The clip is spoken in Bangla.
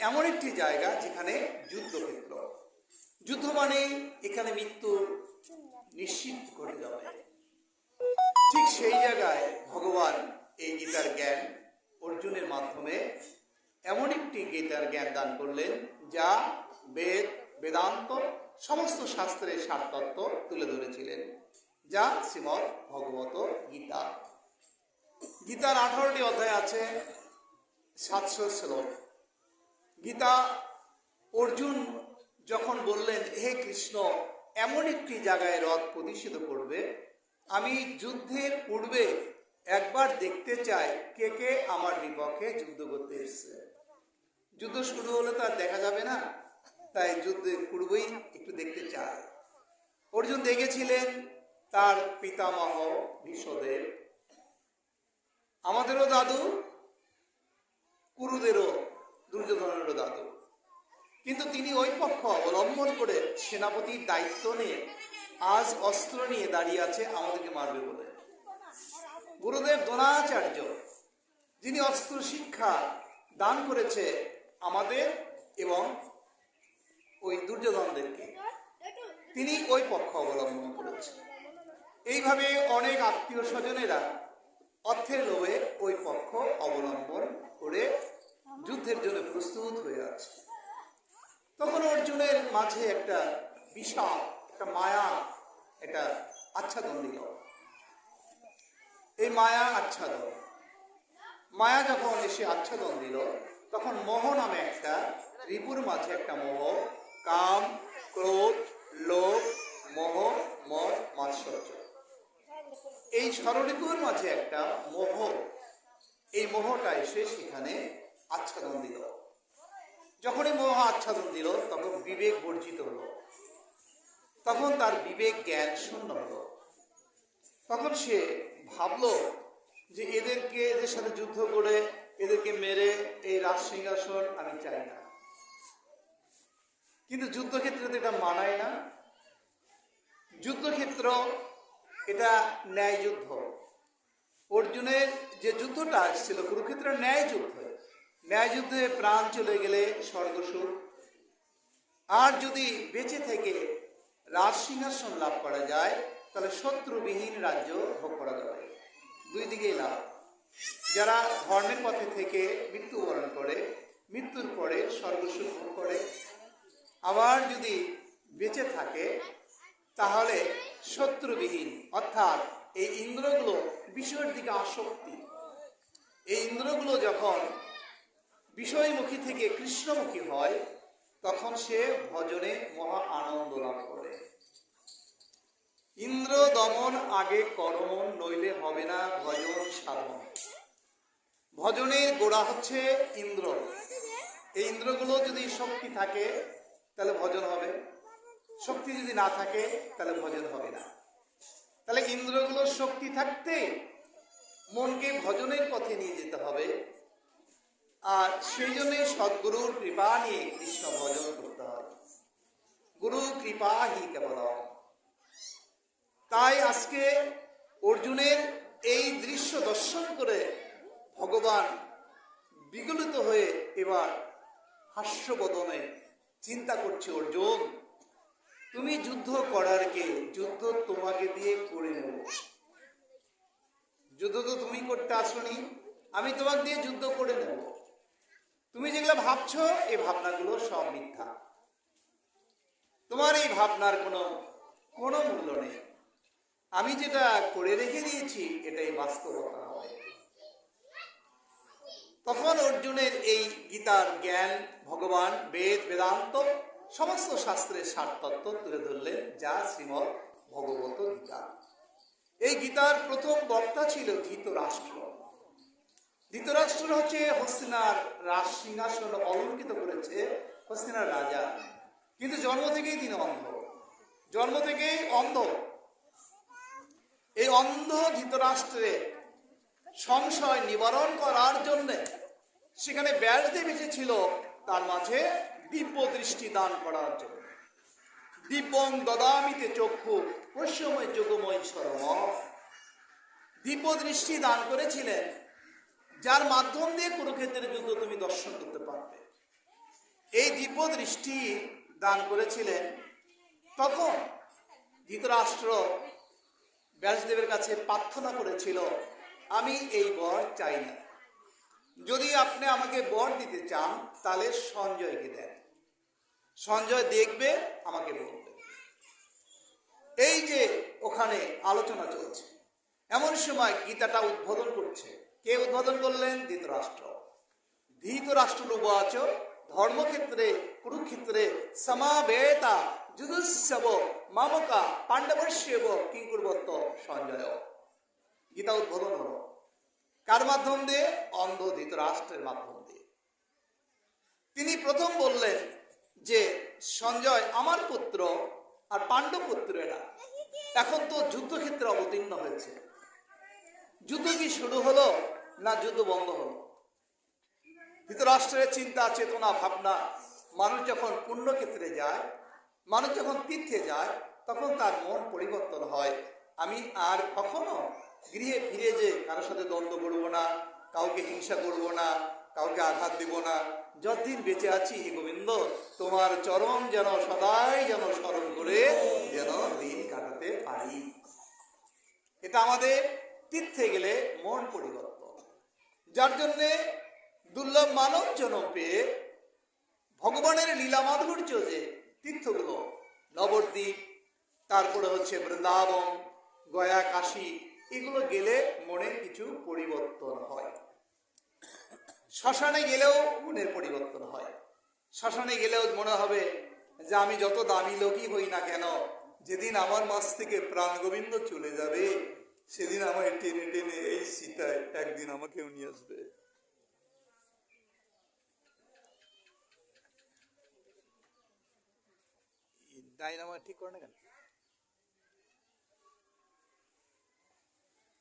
এমন একটি জায়গা যেখানে যুদ্ধ যুদ্ধক্ষেত্র যুদ্ধ মানে এখানে মৃত্যু নিশ্চিত ঘটে যাবে। ঠিক সেই জায়গায় ভগবান এই গীতার জ্ঞান অর্জুনের মাধ্যমে এমন একটি গীতার জ্ঞান দান করলেন, যা বেদ, বেদান্ত, সমস্ত শাস্ত্রের সারতত্ত্ব তুলে ধরেছিলেন, যা শ্রীমৎ ভগবত গীতা। গীতার আঠারোটি অধ্যায় আছে সাতশো শ্লোক। গীতা অর্জুন যখন বললেন, হে কৃষ্ণ, এমন একটি জায়গায় রথ প্রতিষ্ঠিত করবে। আমি যুদ্ধের পূর্বে একবার দেখতে চাই কে কে আমার বিপক্ষে যুদ্ধ করতে এসছে। যুদ্ধ শুরু হলে তো আর দেখা যাবে না। তাই যুদ্ধের পূর্বেই একটু দেখতে চাই। অর্জুন দেখেছিলেন তার পিতামহ ভীষদেব আমাদেরও দাদু, কুরুদেরও দুর্যোধনেরও দাদু। কিন্তু তিনি ওই পক্ষ অবলম্বন করে সেনাপতির দায়িত্ব নিয়ে আজ অস্ত্র নিয়ে দাঁড়িয়ে আছে আমাদেরকে মারবে বলে। গুরুদেব দ্রোণাচার্য, যিনি অস্ত্র শিক্ষা দান করেছে আমাদের এবং ওই দুর্যোধনদেরকে, তিনি ওই পক্ষ অবলম্বন করেছেন এইভাবে অনেক আত্মীয় স্বজনেরা অর্থের লোভে ওই পক্ষ অবলম্বন করে যুদ্ধের জন্য প্রস্তুত হয়ে আছে। তখন অর্জুনের মাঝে একটা বিশাল, একটা মায়া, একটা আচ্ছাদন দিল এই মায়া আচ্ছাদন। মায়া যখন এসে আচ্ছাদন দিল তখন মোহ নামে একটা, রিপুর মাঝে একটা মোহ, কাম, ক্রোধ, লোভ, মোহ, মদ, মাৎসর্য। এই স্বরলিপুর মাঝে একটা মোহ। এই মোহটা এসে সেখানে আচ্ছাদন দিল যখনই মোহ আচ্ছাদন দিল তখন বিবেক বর্জিত হলো। তখন তার বিবেক জ্ঞান শূন্য হলো। তখন সে ভাবলো যে এদেরকে, এদের সাথে যুদ্ধ করে, এদেরকে মেরে এই রাজ সিংহাসন আমি চাই না। কিন্তু যুদ্ধক্ষেত্রে তো এটা মানায় না। যুদ্ধক্ষেত্র এটা ন্যায় যুদ্ধ অর্জুনের যে যুদ্ধটা আসছিল কুরুক্ষেত্র ন্যায় যুদ্ধ ন্যায় যুদ্ধে প্রাণ চলে গেলে স্বর্গসুর। আর যদি বেঁচে থেকে রাজ সিংহাসন লাভ করা যায়, তাহলে শত্রুবিহীন রাজ্য ভোগ করা যাবে। দুই দিকেই লাভ। যারা ধর্মের পথে থেকে মৃত্যুবরণ করে, মৃত্যুর পরে স্বর্গসুখ ভোগ করে, আবার যদি বেঁচে থাকে, তাহলে শত্রুবিহীন, অর্থাৎ এই ইন্দ্রগুলো বিষয়ের দিকে আসক্তি। এই ইন্দ্রগুলো যখন বিষয়মুখী থেকে কৃষ্ণমুখী হয়, তখন সে ভজনে মহা আনন্দ লাভ করে। ইন্দ্র দমন আগে করমন নইলে হবে না ভজন সাধন। ভজনের গোড়া হচ্ছে ইন্দ্র। এই ইন্দ্রগুলো যদি শক্তি থাকে, তাহলে ভজন হবে। শক্তি যদি না থাকে, তাহলে ভজন হবে না। তাহলে ইন্দ্রগুলোর শক্তি থাকতে মনকে ভজনের পথে নিয়ে যেতে হবে। আর সেই জন্যে সদ্গুরুর কৃপা নিয়ে কৃষ্ণ ভজন করতে হয়। গুরু কৃপা হি কেবল তাই আজকে অর্জুনের এই দৃশ্য দর্শন করে ভগবান বিগলিত হয়ে এবার হাস্যবদনে চিন্তা করছে, অর্জুন, তুমি যুদ্ধ করার কে? যুদ্ধ তোমাকে দিয়ে করে নেব। যুদ্ধ তো তুমি করতে আসনি, আমি তোমাকে দিয়ে যুদ্ধ করে নেব। তুমি যেগুলো ভাবছ, এই ভাবনাগুলো সব মিথ্যা। তোমার এই ভাবনার কোনো কোনো মূল্য নেই। আমি যেটা করে রেখে দিয়েছি, এটাই বাস্তবতা তখন অর্জুনের এই গীতার জ্ঞান, ভগবান, বেদ, বেদান্ত, সমস্ত শাস্ত্রের সারতত্ত্ব তুলে ধরলেন যা শ্রীমৎ ভগবত গীতা। এই গীতার প্রথম বক্তা ছিল ধৃতরাষ্ট্র। ধৃতরাষ্ট্র হচ্ছে হস্তিনার রাজ সিংহাসন অলঙ্কিত করেছে হস্তিনার রাজা। কিন্তু জন্ম থেকেই তিনি অন্ধ। জন্ম থেকেই অন্ধ। এই অন্ধ ধৃতরাষ্ট্রে সংশয় নিবারণ করার জন্য সেখানে ব্যাসদেব এসেছিল, তার মাঝে দিব্য দৃষ্টি দান করার জন্য। দিব্যং দদামিতে চক্ষু পশ্চিময় যোগময় সরম দিব্য দৃষ্টি দান করেছিলেন যার মাধ্যম দিয়ে কুরুক্ষেত্রের যুদ্ধ তুমি দর্শন করতে পারবে। এই দিব্য দৃষ্টি দান করেছিলেন তখন ধৃতরাষ্ট্র ব্যাসদেবের কাছে প্রার্থনা করেছিল, আমি এই বর চাই না। যদি আপনি আমাকে বর দিতে চান, তাহলে সঞ্জয়কে দেন। সঞ্জয় দেখবে, আমাকে বলবে। এই যে ওখানে আলোচনা চলছে, এমন সময় গীতাটা উদ্বোধন করছে। কে উদ্বোধন করলেন? ধৃতরাষ্ট্র। ধৃতরাষ্ট্র উবাচ ধর্মক্ষেত্রে, কুরুক্ষেত্রে, সমাবেতা যুদুৎসব মামকা পাণ্ডবস্যব কিঙ্কুরবত্ত সঞ্জয়। গীতা উদ্বোধন হলো। কার মাধ্যম দিয়ে? অন্ধ ধৃতরাষ্ট্রের মাধ্যম দিয়ে। তিনি প্রথম বললেন যে, সঞ্জয় আমার পুত্র আর পাণ্ডব পুত্র এরা। এখন তো যুদ্ধক্ষেত্রে অবতীর্ণ হয়েছে। যুদ্ধ কি শুরু হলো? না, যুদ্ধ বন্ধ হলো। ধৃতরাষ্ট্রের চিন্তা, চেতনা, ভাবনা, মানুষ যখন পুণ্যক্ষেত্রে যায়, মানুষ যখন তীর্থে যায়, তখন তার মন পরিবর্তন হয়। আমি আর কখনো গৃহে ফিরে যে কারোর সাথে দ্বন্দ্ব করব না, কাউকে হিংসা করব না, কাউকে আঘাত দেব না, যতদিন বেঁচে আছি হে গোবিন্দ, তোমার চরম যেন সদাই যেন স্মরণ করে, যেন দিন কাটাতে পারি। এটা আমাদের তীর্থে গেলে মন পরিবর্তন যার জন্যে দুর্লভ মানব জনম পেয়ে ভগবানের লীলা মাধুর্য যে তীর্থগুলো, নবদ্বীপ, তারপরে হচ্ছে বৃন্দাবন, গয়া, কাশী, এগুলো গেলে মনে কিছু পরিবর্তন হয়। শ্মশানে গেলেও মনের পরিবর্তন হয়। শ্মশানে গেলেও মনে হবে যে আমি যত দামি লোকই হই না কেন, যেদিন আমার মাছ থেকে প্রাণ গোবিন্দ চলে যাবে সেদিন আমায় টেনে টেনে এই সীতায় একদিন আমাকেও নিয়ে আসবে। ডাইনামাইট ঠিক করে না কেন?